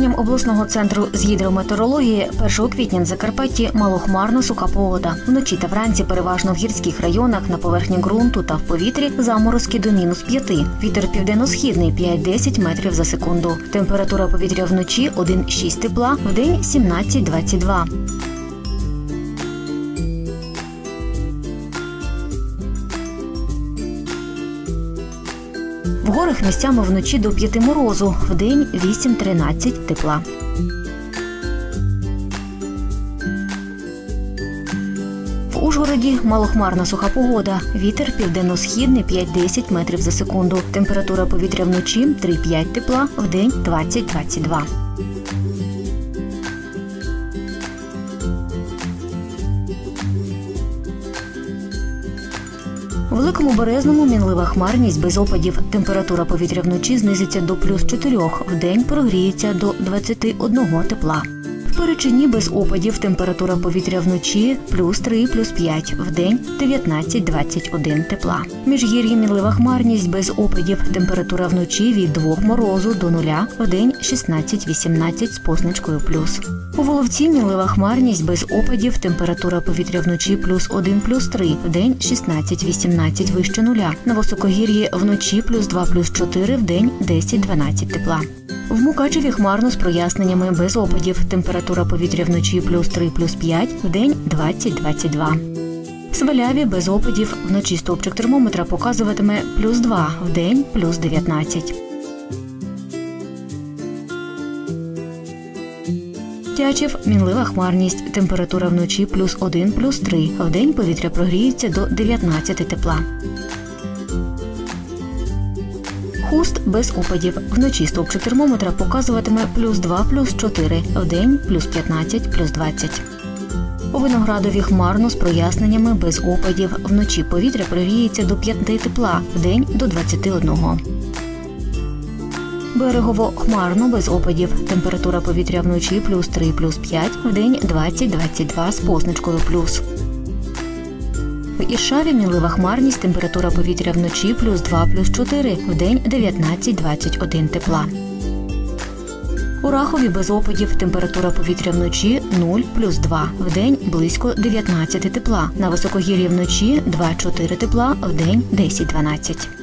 очікуванням обласного центру з гідрометеорології 1 квітня на Закарпатті малохмарна суха погода. Вночі та вранці переважно в гірських районах на поверхні ґрунту та в повітрі заморозки до мінус 5. Вітер південно-східний 5-10 метрів за секунду. Температура повітря вночі 1,6 тепла, вдень 17-22. В горах місцями вночі до 5 морозу, вдень 8-13 тепла. В Ужгороді малохмарна суха погода. Вітер південно-східний 5-10 метрів за секунду. Температура повітря вночі 3-5 тепла, вдень 20-22. Великому березному мінлива хмарність без опадів. Температура повітря вночі знизиться до плюс 4, день прогріється до 21 тепла. В без опадів температура повітря вночі плюс 3, плюс 5, вдень 19-21 тепла. Міжгір'ї мінлива хмарність без опадів. Температура вночі від 2 морозу до 0, вдень 16-18 з позначкою плюс. У Воловці мінлива хмарність без опадів. Температура повітря вночі плюс 1, плюс 3, вдень 16-18 вище нуля. На високогір'ї вночі плюс 2, плюс 4, вдень 10-12 тепла. В Мукачеві хмарно з проясненнями без опадів. Температура повітря вночі плюс 3, плюс 5, вдень 20-22. В Сваляві без опадів вночі стовпчик термометра показуватиме плюс 2, вдень плюс 19. Тячів мінлива хмарність. Температура вночі плюс 1, плюс 3. Вдень повітря прогріється до 19 тепла. Хуст без опадів. Вночі стовпчик термометра показуватиме плюс 2, плюс 4. Вдень плюс 15, плюс 20. У виноградові хмарно з проясненнями без опадів. Вночі повітря прогріється до 5 тепла, вдень до 21. Берегово хмарно без опадів. Температура повітря вночі плюс 3, плюс 5, вдень 20-22 з позначкою плюс. В Іршаві мінлива хмарність, температура повітря вночі плюс 2, плюс 4, вдень 19-21 тепла. У Рахові без опадів температура повітря вночі 0 плюс 2, вдень близько 19 тепла. На високогір'ї вночі 2-4 тепла, вдень 10-12.